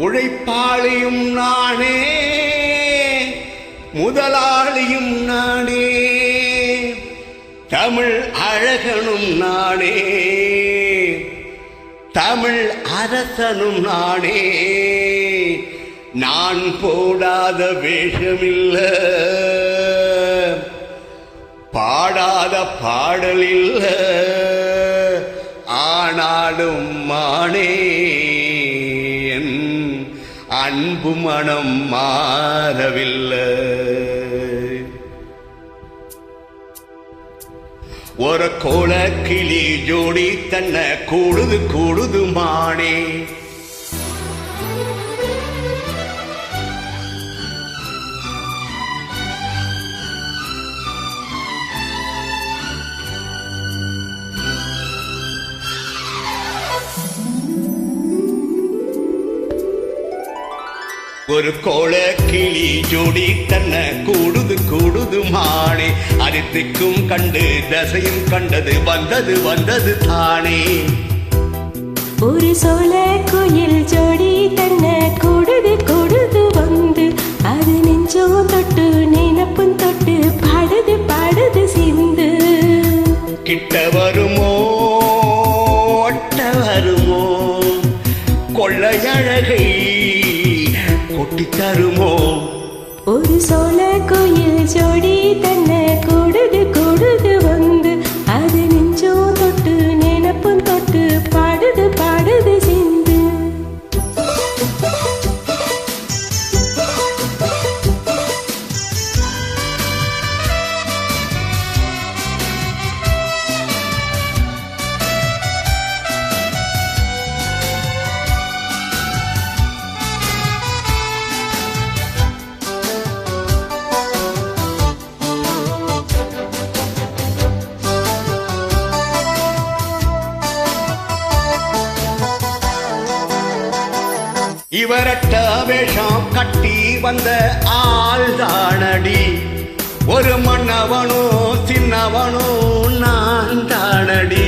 உழைப்பாளியும் நானே முதலாளியும் நானே தமிழ் அழகனும் நானே தமிழ் அரசனும் நானே. நான் போடாத வேஷமில்ல பாடாத பாடலில்ல ஆனாலும் மானே. அன்பு மனம் மாறவில்லை. ஒரு கோல கிளி ஜோடி தன்ன கூடுது கூடுது மானே ஒரு கோல கிளி ஜோடி தன்ன கூடுது கூடுது மானே. அரித்துக்கும் கண்டு தசையும் கண்டது வந்தது வந்தது தானே. ஒரு சோழ குயில் ஜோடி தன்ன கூடுது கூடுது வந்து. அது நெஞ்சம் தொட்டு நினப்பும் தொட்டு பாடுது பாடுது சிந்து. கிட்ட வருமோ ஒட்ட வருமோ? கொள்ளையழகை தருமோ? ஒரு சோழ குயில் ஜோடி தன்ன இவரட்ட வேஷம் கட்டி வந்த ஆள்தானடி ஒரு மன்னவனோ சின்னவனோ நான் தானடி.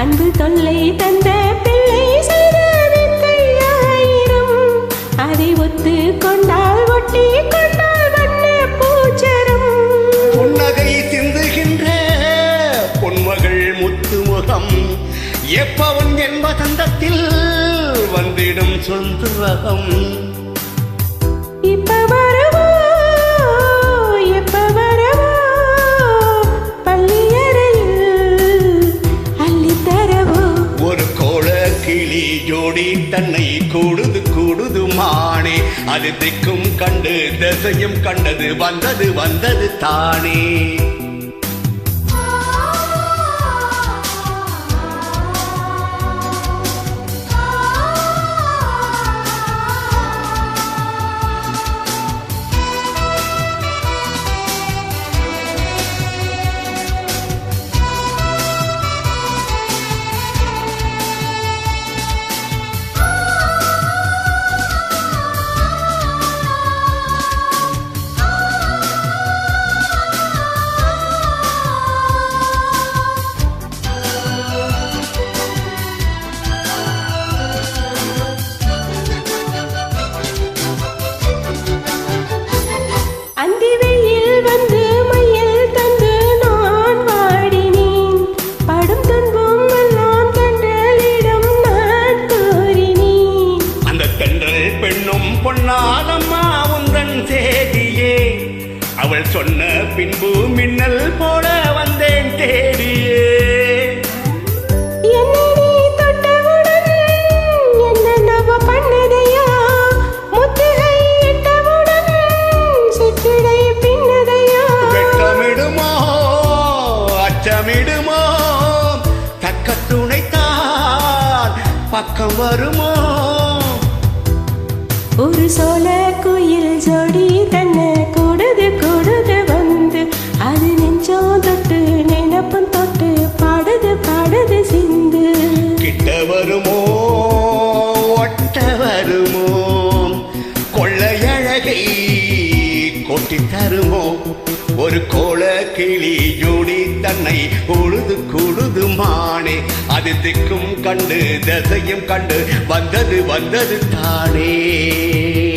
அன்பு தொல்லை தந்த பிள்ளை செய்த வித்தையாயிரம் அதை ஒத்து கொண்டால் ஒட்டி கொண்டால் வண்ண பூச்சரம். புன்னகை சிந்துகின்ற பொன்மகள் முத்துமுகம். எப்பவன் என் வசந்தத்தில் வந்திடும் சொந்த ரகம் இப்ப வரவோ? எப்ப வரவோ? பள்ளியறையில் அள்ளித் தரவோ? ஒரு கோல கிளி ஜோடி தன்னை கூடுது கூடுது மானே. அது திக்கும் கண்டு திசையும் கண்டது வந்தது வந்தது தானே. பின்பு மின்னல் போல வந்தேன் தேடியே. அச்சமிடுமோ? தக்க துணைத்தான் பக்கம் வருமோ? ஒரு சோழ குயில் ஜோடி தன்னை கொள்ளையழகை தருமோ? ஒரு கோல கிளி ஜோடி தன்னை உழுது குழுது மானே. அது திக்கும் கண்டு தசையும் கண்டு வந்தது வந்தது தானே.